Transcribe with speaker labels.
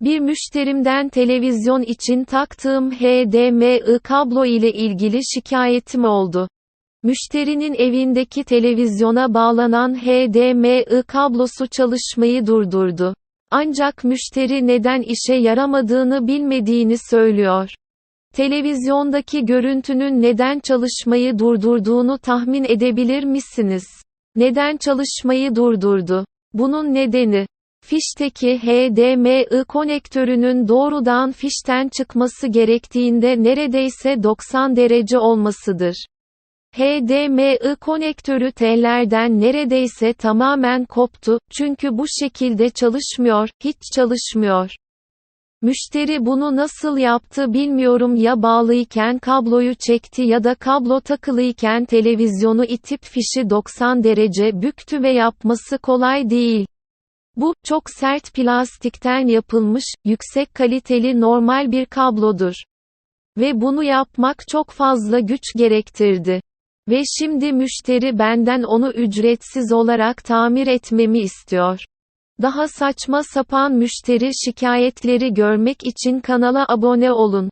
Speaker 1: Bir müşterimden televizyon için taktığım HDMI kablo ile ilgili şikayetim oldu. Müşterinin evindeki televizyona bağlanan HDMI kablosu çalışmayı durdurdu. Ancak müşteri neden işe yaramadığını bilmediğini söylüyor. Televizyondaki görüntünün neden çalışmayı durdurduğunu tahmin edebilir misiniz? Neden çalışmayı durdurdu? Bunun nedeni Fişteki HDMI konektörünün doğrudan fişten çıkması gerektiğinde neredeyse 90 derece olmasıdır. HDMI konektörü tellerden neredeyse tamamen koptu, çünkü bu şekilde çalışmıyor, hiç çalışmıyor. Müşteri bunu nasıl yaptı bilmiyorum ya bağlıyken kabloyu çekti ya da kablo takılıyken televizyonu itip fişi 90 derece büktü ve yapması kolay değil. Bu, çok sert plastikten yapılmış, yüksek kaliteli normal bir kablodur. Ve bunu yapmak çok fazla güç gerektirdi. Ve şimdi müşteri benden onu ücretsiz olarak tamir etmemi istiyor. Daha saçma sapan müşteri şikayetleri görmek için kanala abone olun.